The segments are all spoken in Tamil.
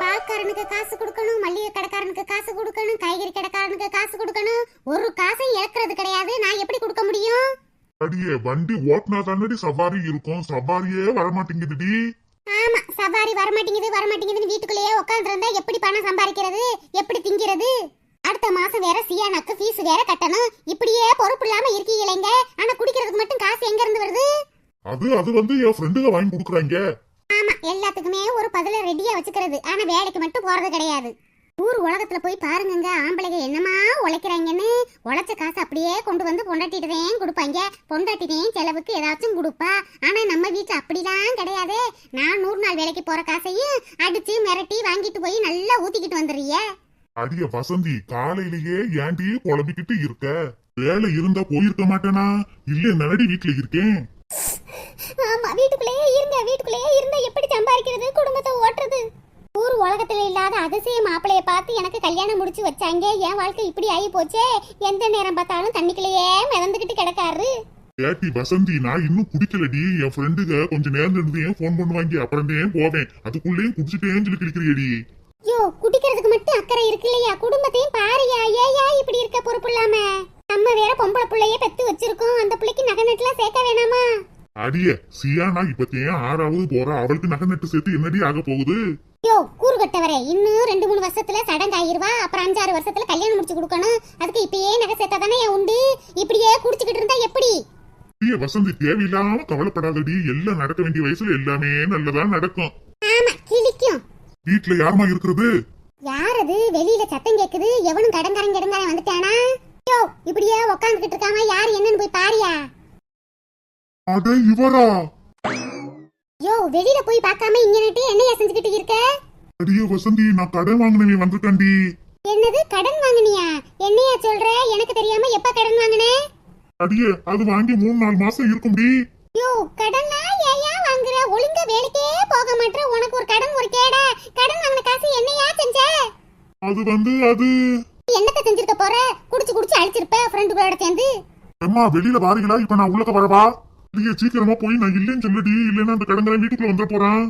பாக்காரனுக்கு காசு கொடுக்கணும் மல்லிகை கடைக்காரனுக்கு காசு கொடுக்கணும் காய்கறி கடைக்காரனுக்கு காசு கொடுக்கணும். ஒரு காசையும் இழக்கிறது கிடையாது. நான் எப்படி கொடுக்க முடியும்? அடியே வண்டி ஓட்டினா தானடி சவாரி இருக்கும். சவாரியே வரமாட்டேங்குதுடி. ஆமா சவாரி வரமாட்டேங்குது வரமாட்டேங்குதுன்னு வீட்டுக்குள்ளேயே உட்காந்துருந்தா எப்படி பணம் சம்பாதிக்கிறது? எப்படி திங்கிறது? அடுத்த மாசம் வேற சியானாக்கு ஃபீஸ் வேற கட்டணும். இப்படியே பொறுப்பு இல்லாம இருக்கீங்களேங்க. ஆனா குடிக்கிறதுக்கு மட்டும் காசு எங்க இருந்து வருது? அது அது வந்து என் ஃப்ரெண்டுங்க வாங்கி கொடுக்குறாங்க. ஆமா எல்லாத்துக்குமே ஒரு பதில ரெடியா வச்சுக்கிறது. ஆனா வேலைக்கு மட்டும் போறது கிடையாது. ஊர் உலகத்துல போய் பாருங்கங்க ஆம்பளைங்க என்னமா உழைக்கிறாங்கன்னு. உழைச்ச காசு அப்படியே கொண்டு வந்து பொண்டாட்டிட்டுதான் கொடுப்பாங்க. பொண்டாட்டிதான் செலவுக்கு ஏதாச்சும் கொடுப்பா. ஆனா நம்ம வீட்டுல அப்படிலாம் கிடையாதே. நான் நூறு நாள் வேலைக்கு போற காசையும் அடிச்சு மிரட்டி வாங்கிட்டு போய் நல்லா ஊத்திக்கிட்டு வந்துடுறிய. அடிய வசந்தி காலையிலேயே ஏன்டி குழம்பிக்கிட்டு இருக்க? வேலை இருந்தா போயிருக்க மாட்டேனா? இல்ல நடி வீட்டுல இருக்கேன்? ஆமா வீட்டுக்குள்ளேயே இருங்க வீட்டுக்குள்ளேயே இருந்தா எப்படி சம்பாதிக்கிறது குடும்பத்தை ஓட்டுறது ஊர் உலகத்துல இல்லாத அதிசய மாப்பிளைய பார்த்து எனக்கு கல்யாணம் முடிச்சு வச்சாங்க. என் வாழ்க்கை இப்படி ஆகி போச்சே. எந்த நேரம் பார்த்தாலும் தண்ணிக்குள்ளேயே மிதந்துகிட்டு கிடக்காரு. ஏட்டி வசந்தி நான் இன்னும் குடிக்கலடி. என் ஃப்ரெண்டுங்க கொஞ்சம் நேரம் இருந்து ஃபோன் பண்ணுவாங்க? அப்புறம் தான் போவேன். அதுக்குள்ளேயும் குடிச்சிட்டேன்னு சொல்லி கிளிக்கிறியடி யோ குடிக்கிறதுக்கு மட்டும் அக்கறை இருக்கு இல்லையா? குடும்பத்தையும் பாருயா ஏயா இப்படி இருக்க பொறுப்பு இல்லாம? நம்ம வேற பொம்பளை புள்ளைய பெத்து வச்சிருக்கோம். அந்த பிள்ளைக்கு நகை நட்டுலாம் சேர்க்க வேணாமா? அடிய சியானா இப்பத்தேன் ஆறாவது போறா. அவளுக்கு நகை நட்டு சேர்த்து என்னடி ஆக போகுது? யோ கட்டவரே இன்னும் ரெண்டு மூணு வருஷத்துல சடங்கு ஆயிருவா. அப்புறம் அஞ்சாறு வருஷத்துல கல்யாணம் முடிச்சு கொடுக்கணும். அதுக்கு இப்பயே நகை சேர்த்தா தானே உண்டு? இப்படியே குடிச்சுக்கிட்டு இருந்தா எப்படி? வசந்தி தேவையில்லாம கவலைப்படாதடி. எல்லாம் நடக்க வேண்டிய வயசுல எல்லாமே நல்லதா நடக்கும். ஆமா கிழிக்கும். வீட்டுல யாருமா இருக்கிறது? யார் அது வெளியில சத்தம் கேக்குது. எவனும் கடன்காரன் கடன்காரன் வந்துட்டானா? யோ இப்படியே உக்காந்துக்கிட்டு இருக்காம? யார் என்னன்னு போய் பாரியா? அட இவரா? யோ வெளியில போய் பார்க்காம இங்க நட்டு என்னையா செஞ்சுக்கிட்டு இருக்க? அடிய வசந்தி நான் கடன் வாங்கினவே வந்திருக்கேன்டி. என்னது கடன் வாங்குனியா? என்னையா சொல்ற? எனக்கு தெரியாம எப்ப கடன் வாங்குனே? அடியே அது வாங்கி மூணு நாலு மாசம் இருக்கும்டி. யோ கடனா? ஏயா வாங்குற? ஒழுங்கா வேலைக்கே போக மாட்ற? உனக்கு ஒரு கடன் ஒரு கேட. கடன் வாங்கின காசு என்னையா செஞ்ச? அது வந்து அது. என்னத்த செஞ்சிருக்க போற? குடிச்சு குடிச்சு அழிச்சிருப்ப ஃப்ரெண்டுகளோட சேர்ந்து? அம்மா வெளியில வாரீங்களா? இப்ப நான் உள்ளக்க வரவா? அடியே சீக்கிரமா போய் நான் இல்லைன்னு சொல்லுடி. இல்லைன்னா அந்த கடன்காரன் வீட்டுக்குள்ள வந்துட போறான்.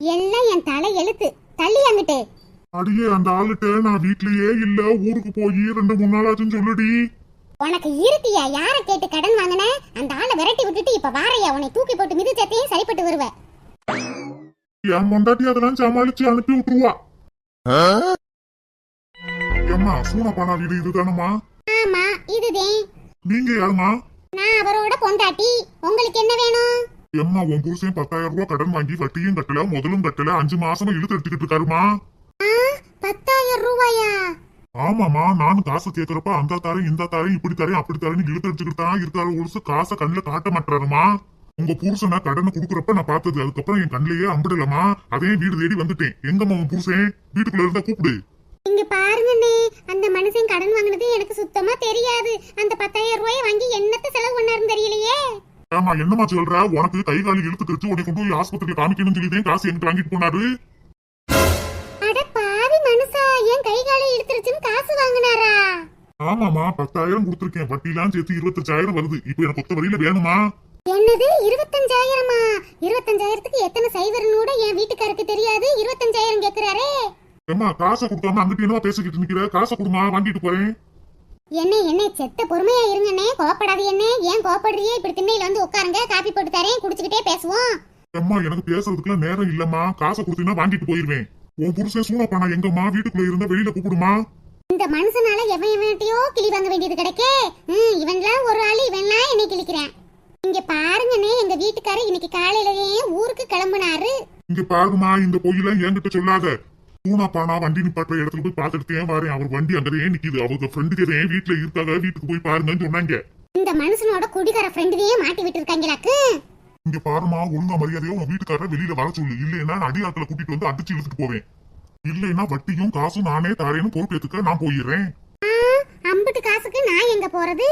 எல்லாம் என் தலை எழுத்து? தள்ளி அங்கிட்டு அடியே அந்த ஆளுட்ட நான் வீட்லயே இல்ல ஊருக்கு போய் ரெண்டு மூணு நாள் ஆச்சுன்னு சொல்லுடி. உனக்கு இருக்கியா யார கேட்டு கடன் வாங்கின? அந்த ஆளை விரட்டி விட்டுட்டு இப்ப வாரையா? உன்னை தூக்கி போட்டு மிதிச்சத்தையும் சரிப்பட்டு வருவ. என் பொண்டாட்டி அதெல்லாம் சமாளிச்சு அனுப்பி விட்டுருவா. ஏம்மா சூனப்பானா வீடு இதுதானம்மா? ஆமா இதுதான் நீங்க யாருமா நான் அவரோட பொண்டாட்டி. உங்களுக்கு என்ன வேணும்? எம்மா உன் புருஷன் பத்தாயிரம் ரூபாய் கடன் வாங்கி வட்டியும் கட்டல முதலும் கட்டல அஞ்சு மாசமா இழுத்து எடுத்துக்கிட்டு இருக்காருமா? பத்தாயிரம் ரூபாயா? ஆமாமா நானும் காசு கேக்குறப்ப அந்த தாரேன் இந்த தாரேன் இப்படி தரேன் அப்படி தரேன் இழுத்து எடுத்துக்கிட்டு தான் இருக்காரு. ஒழுசு காசை கண்ணுல காட்ட மாட்டாருமா உங்க புருஷனை கடனை குடுக்கறப்ப நான் பார்த்தது அதுக்கப்புறம் என் கண்ணிலேயே அம்பிடலமா அதே வீடு தேடி வந்துட்டேன். எங்கம்மா உன் புருஷன்? வீட்டுக்குள்ள இருந்தா கூப்பிடு. இங்க பாருங்கண்ணே அந்த மனுஷன் கடன் வாங்கினது எனக்கு சுத்தமா தெரியாது. அந்த பத்தாயிரம் ரூபாயை வாங்கி என்னத்த செலவு பண்ணாருன்னு தெரியலையே. ஆமா என்னம்மா சொல்ற? உனக்கு கை காலி இழுத்து தெரிச்சு உன்னை கொண்டு போய் ஆஸ்பத்திரியில காமிக்கணும்னு சொல்லிதான் காசு என்கிட்ட வாங்கிட்டு போனாரு? அட பாவி மனுஷா என் கை காலை இழுத்துருச்சுன்னு காசு வாங்கினாரா? ஆமாமா பத்தாயிரம் கொடுத்துருக்கேன். வட்டிலாம் சேர்த்து இருபத்தஞ்சாயிரம் வருது. இப்போ எனக்கு கொத்த வரியில வேணுமா? என்னது இருபத்தஞ்சாயிரமா? இருபத்தஞ்சாயிரத்துக்கு எத்தனை சைவர்னோட என் வீட்டுக்காருக்கு தெரியாது. இருபத்தஞ்சாயிரம் கேக்குறாரே. ஏம்மா காசை கொடுக்காம அங்கிட்டு என்னவா பேசிக்கிட்டு நிக்கிற? காசை கொடுமா வாங்கிட்டு போறேன். என்ன என்ன செத்த பொறுமையா இருங்கண்ணே கோவப்படாது என்ன ஏன் கோவப்படுறியே இப்படி திண்ணையில வந்து உட்காருங்க. காப்பி போட்டு தரேன். குடிச்சுக்கிட்டே பேசுவோம். அம்மா எனக்கு பேசுறதுக்குலாம் நேரம் இல்லம்மா. காசை கொடுத்தீங்கன்னா வாங்கிட்டு போயிருவேன். உன் புருஷன் சூனப்பானா எங்கம்மா? வீட்டுக்குள்ள இருந்தா வெளியில கூப்பிடுமா? இந்த மனுஷனால எவன் எவன்கிட்டயோ கிளி வாங்க வேண்டியது கிடைக்கே. ம், இவன்லாம் ஒரு ஆளு இவன்லாம் என்னை கிழிக்கிறான். இங்க பாருங்கண்ணே எங்க வீட்டுக்காரர் இன்னைக்கு காலையிலயே ஊருக்கு கிளம்புனாரு. இங்க பாருமா இந்த பொய்யெல்லாம் என்கிட்ட சொல்லாத. சூனாப்பானா வண்டி நிப்பாட்டுற இடத்துல போய் பார்த்துட்டு வரேன்? அவர் வண்டி அங்கதான் நிக்குது. அவங்க ஃப்ரெண்டுக்கு வீட்டுல இருக்காங்க வீட்டுக்கு போய் பாருங்கன்னு சொன்னாங்க. இந்த மனுஷனோட குடிகார ஃப்ரெண்டுதையே மாட்டி விட்டு இருக்காங்களாக்கு இங்க பாருமா ஒழுங்கா மரியாதையா உன் வீட்டுக்காரரை வெளியில வர சொல்லு. இல்லைன்னா நான் அடியாட்களை கூட்டிட்டு வந்து அடிச்சு இழுத்துட்டு போவேன். இல்லைன்னா வட்டியும் காசும் நானே தாரேன்னு பொறுப்பேத்துக்க நான் போயிடுறேன். அம்புட்டு காசுக்கு நான் எங்க போறது?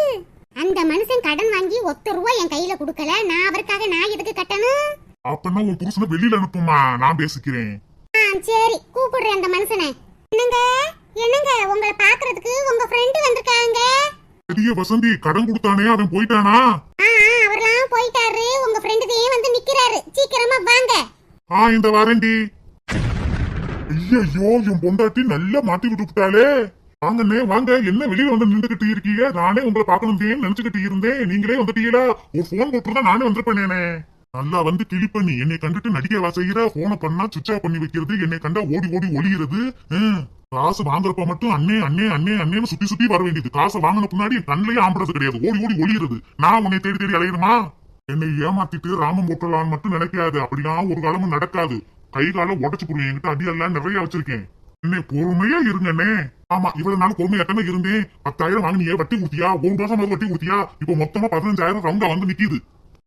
அந்த மனுஷன் கடன் வாங்கி ஒத்த ரூபா என் கையில கொடுக்கல. நான் அவருக்காக நான் எதுக்கு கட்டணும்? அப்பன்னா உன் புருஷனை வெளியில அனுப்புமா நான் பேசிக்கிறேன். சரி. கூப்பிடுறேன் அந்த மனுஷனை. என்னங்க? என்னங்க? உங்களை பாக்குறதுக்கு உங்க ஃப்ரெண்டு வந்திருக்காங்க. பெரிய வசந்தி கடன் கொடுத்தானே? அவன் போயிட்டானா? அவர்லாம் போயிட்டாரு. உங்க ஃப்ரெண்டுதையே வந்து நிக்கிறாரு. சீக்கிரமா வாங்க. ஆ இந்த வாரண்டி. ஐயோ என் பொண்டாட்டி நல்லா மாட்டி விட்டுட்டாளே வாங்கண்ணே வாங்க. என்ன வெளியில வந்து நின்றுகிட்டு இருக்கீங்க? நானே உங்களை பார்க்கணும் நினைச்சுக்கிட்டு இருந்தேன். நீங்களே வந்துட்டீங்களா? ஒரு போன் போட்டுருந்தா நானே வந்திருப்பேனே நல்லா வந்து கிளி பண்ணி என்னை கண்டுட்டு நடிக்கவா செய்யற போன பண்ணா சுவிட்ச் பண்ணி வைக்கிறது என்னை கண்டா ஓடி ஓடி ஒளிகிறது ஹம். காசு வாங்குறப்ப மட்டும் அண்ணே அண்ணே அண்ணே அண்ணேன்னு சுத்தி சுத்தி வர வேண்டியது. காசை வாங்கின பின்னாடி என் கண்ணிலேயே ஆம்பறது கிடையாது. ஓடி ஓடி ஒளிகிறது நான் உன்னை தேடி தேடி அலையுமா என்னை ஏமாத்திட்டு ராமம் போட்டலான்னு மட்டும் நினைக்காது. அப்படிலாம் ஒரு காலமும் நடக்காது. கை கால உடச்சு புரியும் என்கிட்ட அடியெல்லாம் நிறைய வச்சிருக்கேன். என்னை பொறுமையா இருங்கண்ணே ஆமா இவ்வளவு நாள் பொறுமையா தானே இருந்தேன். பத்தாயிரம் வாங்கினியே வட்டி கொடுத்தியா? ஒரு மாசம் வட்டி கொடுத்தியா? இப்ப மொத்தமா பதினஞ்சாயிரம் ரவுண்டா வந்து நிக்கிது.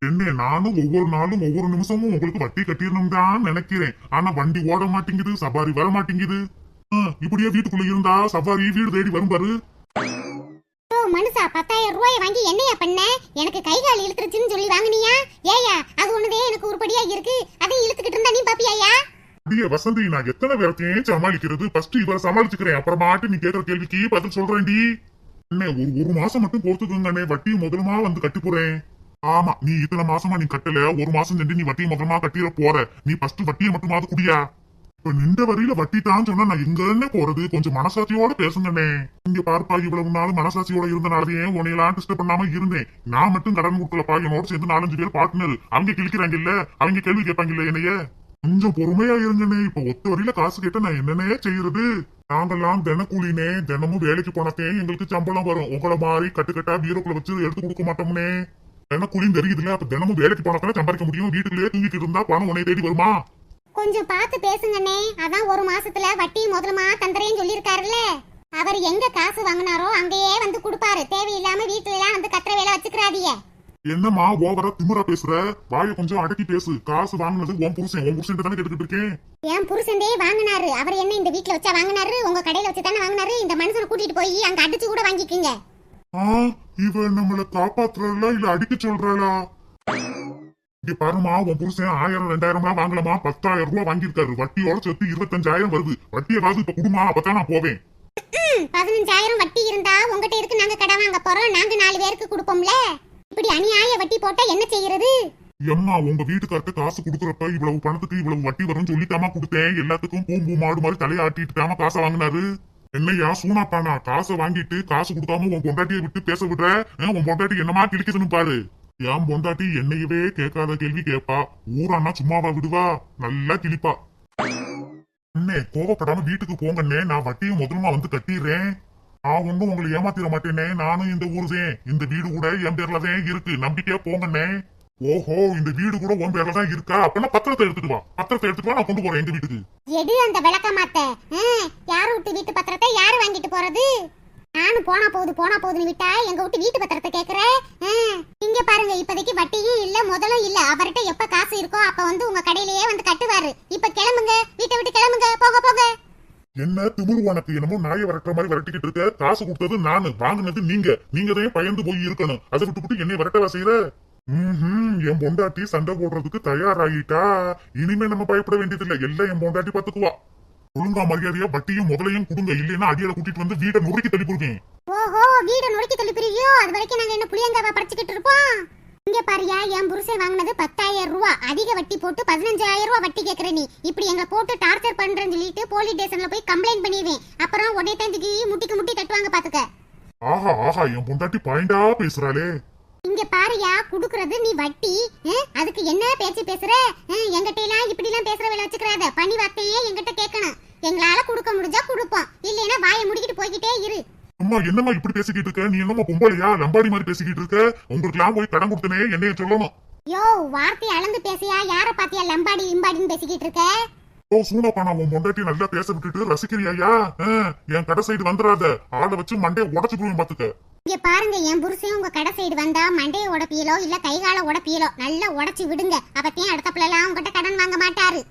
என்ன நானும் ஒவ்வொரு நாளும் ஒவ்வொரு நிமிஷமும் உங்களுக்கு வட்டி கட்டிடணும் தான் நினைக்கிறேன். ஆனா வண்டி ஓட மாட்டேங்குது சவாரி வர மாட்டேங்குது. இப்படியே வீட்டுக்குள்ள இருந்தா சவாரி வீடு தேடி வரும் பாரு. மனுஷா பத்தாயிரம் ரூபாய் வாங்கி என்னையா பண்ண? எனக்கு கை கால் இழுத்துருச்சுன்னு சொல்லி வாங்குனியா? ஏயா அது ஒண்ணுதே எனக்கு உருப்படியா இருக்கு. அதையும் இழுத்துக்கிட்டு இருந்தா நீ பாப்பியாயா? அடியே வசந்தி நான் எத்தனை பேர்த்தையும் சமாளிக்கிறது? ஃபர்ஸ்ட் இவரை சமாளிச்சுக்கிறேன். அப்புறமாட்டு நீ கேக்குற கேள்விக்கு பதில் சொல்றேன்டி. அண்ணே ஒரு ஒரு மாசம் மட்டும் பொறுத்துக்கோங்க அண்ணே வட்டி முதலுமா வந்து கட்டி போறேன். ஆமா நீ இத்தனை மாசமா நீ கட்டல. ஒரு மாசம் சென்று நீ வட்டியை மொத்தமா கட்டிட போற. நீ ஃபர்ஸ்ட் வட்டியை மட்டுமாவது குடியா. இப்ப நின்ற வரியில வட்டி தான் சொன்னா நான் எங்க போறது? கொஞ்சம் மனசாட்சியோட பேசுங்கண்ணே. இங்க பார்ப்பா இவ்வளவு நாள் மனசாட்சியோட இருந்தனாலதே உன்னையெல்லாம் டிஸ்டர்ப் பண்ணாம இருந்தேன்? நான் மட்டும் கடன் கொடுக்கலப்பா என்னோட சேர்ந்து நாலஞ்சு பேர் பார்ட்னர் அவங்க கிழிக்கிறாங்க இல்ல அவங்க கேள்வி கேட்பாங்க இல்ல என்னைய? கொஞ்சம் பொறுமையா இருங்கண்ணே. இப்ப ஒத்த வரையில காசு கேட்ட நான் என்னன்னே செய்யறது? நாங்கெல்லாம் தினக்கூலினே தினமும் வேலைக்கு போனதே எங்களுக்கு சம்பளம் வரும். உங்களை மாதிரி கட்டுக்கட்டா பீரோக்குள்ள வச்சு எடுத்து கொடுக்க மாட்டோம்னே தினக்கூலியும் தெரியுதுல அப்ப தினமும் வேலைக்கு போனதானே சம்பாதிக்க முடியும். வீட்டுக்குள்ளேயே தூங்கிட்டு இருந்தா பணம் உன்னை தேடி வருமா? கொஞ்சம் பார்த்து பேசுங்கண்ணே அதான் ஒரு மாசத்துல வட்டி முதலுமா தந்துறேன்னு சொல்லியிருக்காருல்ல. அவர் எங்க காசு வாங்கினாரோ அங்கேயே வந்து கொடுப்பாரு. தேவையில்லாம வீட்டுல எல்லாம் வந்து கத்துற வேலை வச்சுக்கிறாதீங்க. என்னம்மா ஓவரா திமிரா பேசுற? வாயை கொஞ்சம் அடக்கி பேசு. காசு வாங்குனது உன் புருஷன். உன் புருஷன் தானே கேட்டுக்கிட்டு இருக்கேன். என் புருஷன்டே வாங்கினாரு. அவர் என்ன இந்த வீட்ல வச்சா வாங்கினாரு? உங்க கடையில வச்சு தானே வாங்கினாரு? இந்த மனுஷனை கூட்டிட்டு போய் அங்க அடிச்சு கூட வாங்கிக்கோங்க. ஆ இவ நம்மள காப்பாத்துறா இல்ல அடிக்க சொல்றாளா? இங்க பாருமா உன் புருஷன் ஆயிரம் ரெண்டாயிரம்லாம் வாங்கலாமா? பத்தாயிரம் ரூபாய் வாங்கியிருக்காரு. வட்டியோட சேர்த்து இருபத்தஞ்சாயிரம் வருது. வட்டியை காசு இப்ப குடுமா அப்பதான் நான் போவேன். பதினஞ்சாயிரம் வட்டி இருந்தா உங்ககிட்ட இருக்கு நாங்க கடை வாங்க போறோம்? நாங்க நாலு பேருக்கு கொடுப்போம்ல. இப்படி அநியாய வட்டி போட்டா என்ன செய்யறது? எம்மா உங்க வீட்டுக்கார்ட்ட காசு கொடுக்குறப்ப இவ்வளவு பணத்துக்கு இவ்வளவு வட்டி வரும்னு சொல்லிட்டாமா கொடுத்தேன். எல்லாத்துக்கும் பூம்பூ மாடு மாதிரி தலையாட்டிட்டு தாமா காசை வாங்கினாரு. என்னையா சூனாப்பானா காசை வாங்கிட்டு காசு கொடுக்காம உன் பொண்டாட்டியை விட்டு பேச விடுற? உன் பொண்டாட்டி என்னமா கிழிக்குதுன்னு பாரு. என் பொண்டாட்டி என்னையவே கேட்காத கேள்வி கேட்பா. ஊரானா சும்மாவா விடுவா? நல்லா கிழிப்பா. அண்ணே கோவப்படாம வீட்டுக்கு போங்கண்ணே. நான் வட்டியும் முதலுமா வந்து கட்டிடுறேன். நான் ஒண்ணும் உங்களை ஏமாத்திட மாட்டேனே. நானும் இந்த ஊருதேன் இந்த வீடு கூட என் பேர்ல தான் இருக்கு. நம்பிக்கையா போங்கண்ணே. ஓஹோ இந்த வீடு கூட உன் பேர்ல தான் இருக்கா? அப்பனா பத்திரத்தை எடுத்துட்டு வா. பத்திரத்தை எடுத்துட்டு வா நான் கொண்டு போறேன் எங்க வீட்டுக்கு. எடு அந்த விளக்க மாத்த யார் விட்டு வீட்டு பத்திரத்தை யாரு வாங்கிட்டு போறது? நானும் போனா போகுது போனா போகுதுன்னு விட்டா எங்க விட்டு வீட்டு பத்திரத்தை கேக்குற? இங்க பாருங்க இப்போதைக்கு வட்டியும் இல்ல முதலும் இல்ல. அவர்கிட்ட எப்ப காசு இருக்கோ அப்ப வந்து உங்க கடையிலேயே வந்து கட்டுவாரு. இப்ப கிளம்புங்க வீட்டை விட்டு கிளம்புங்க போக போக. என்ன திமிரு உனக்கு என்னமோ நாயை விரட்டுற மாதிரி விரட்டிக்கிட்டு இருக்க? காசு கொடுத்தது நானு வாங்குனது நீங்க. நீங்க தான் பயந்து போய் இருக்கணும். அதை விட்டுவிட்டு என்னை விரட்டவா செய்யற என் பொண்டாட்டி சண்டை போடுறதுக்கு தயாராகிட்டா. இனிமே நம்ம பயப்பட வேண்டியதில்லை. எல்லாம் என் பொண்டாட்டி பாத்துக்குவா. ஒழுங்கா மரியாதையா வட்டியும் முதலையும் கொடுங்க. இல்லைன்னா அடியால கூட்டிட்டு வந்து வீட்டை நுறுக்கி தள்ளி போடுவேன் ஓஹோ வீட நுழைக்க தள்ளிப்பிரியோ அது வரைக்கும் நாங்க என்ன புளியங்காவா படிச்சுக்கிட்டு இருப்போம்? இங்க பாரியா என் புருஷன் வாங்கினது பத்தாயிரம் ரூபா. அதிக வட்டி போட்டு பதினஞ்சாயிரம் ரூபா வட்டி கேக்குற நீ. இப்படி எங்களை போட்டு டார்ச்சர் பண்றேன்னு சொல்லிட்டு போலீஸ் ஸ்டேஷன்ல போய் கம்ப்ளைண்ட் பண்ணிடுவேன். அப்புறம் உடனே தந்துக்கு முட்டிக்கு முட்டி தட்டுவாங்க பாத்துக்க. ஆஹா ஆஹா என் பொண்டாட்டி பாயிண்டா பேசுறாளே. இங்க பாரியா குடுக்கறது நீ வட்டி. அதுக்கு என்ன பேச்சு பேசுற? எங்கிட்ட எல்லாம் இப்படி எல்லாம் பேசுற வேலை வச்சுக்கிறாத. பணி வார்த்தையே எங்கிட்ட கேட்கணும். எங்களால கொடுக்க முடிஞ்சா கொடுப்போம். இல்லைன்னா வாயை முடிக்கிட்டு போய்கிட்டே இரு. அம்மா என்னம்மா இப்படி பேசிக்கிட்டு இருக்க? நீ என்னம்மா பொம்பளையா லம்பாடி மாதிரி பேசிக்கிட்டு இருக்க? உங்களுக்குலாம் போய் கடன் கொடுத்தனே என்னைய சொல்லணும். யோ வார்த்தை அளந்து பேசியா? யார பாத்தியா லம்பாடி இம்பாடின்னு பேசிக்கிட்டு இருக்க? ஓ சூனப்பானா உன் பொண்டாட்டி நல்லா பேச விட்டுட்டு ரசிக்கிறியா என் கடை சைடு வந்துடாத ஆளை வச்சு மண்டைய உடச்சு போய் பாத்துக்க. இங்க பாருங்க என் புருஷன் உங்க கடை சைடு வந்தா மண்டைய உடப்பியலோ இல்ல கைகால உடப்பியலோ நல்லா உடைச்சு விடுங்க. அப்பத்தையும் அடுத்த பிள்ளைலாம் உங்ககிட்ட கடன் வாங்க மாட்டாரு.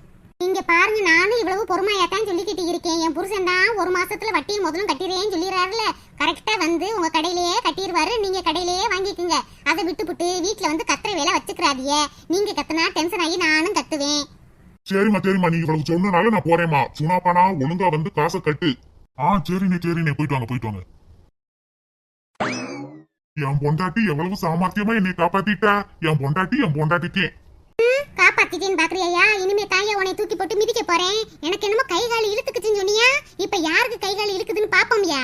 இங்க பாருங்க நானும் இவ்வளவு பொறுமையாத்தான் சொல்லிக்கிட்டு இருக்கேன். என் புருஷன் தான் ஒரு மாசத்துல வட்டியும் முதலும் கட்டிடுறேன்னு சொல்லிடுறாருல. கரெக்டா வந்து உங்க கடையிலேயே கட்டிடுவாரு. நீங்க கடையிலேயே வாங்கிக்கோங்க. அதை விட்டுப்புட்டு வீட்டுல வந்து கத்துற வேலை வச்சுக்கிறாதிய. நீங்க கத்துனா டென்ஷன் ஆகி நானும் கத்துவேன். சரிம்மா சரிம்மா. நீ இவ்வளவு சொன்னனால நான் போறேம்மா. சுனாப்பானா ஒழுங்கா வந்து காசை கட்டு. ஆ சரிண்ணே சரிண்ணே. போயிட்டு வாங்க போயிட்டு வாங்க. என் பொண்டாட்டி எவ்வளவு சாமர்த்தியமா என்னை காப்பாத்திட்டா? என் பொண்டாட்டி என் பொண்டாட்டிக்கு. காப்பாத்திட்டேன்னு பாக்குறியா இனிமே தாயா உன்னை தூக்கி போட்டு மிதிக்க போறேன். எனக்கு என்னமோ கை கால் இழுத்துக்குச்சுன்னு சொன்னியா? இப்ப யாருக்கு கை கால் இருக்குதுன்னு பாப்போம்யா?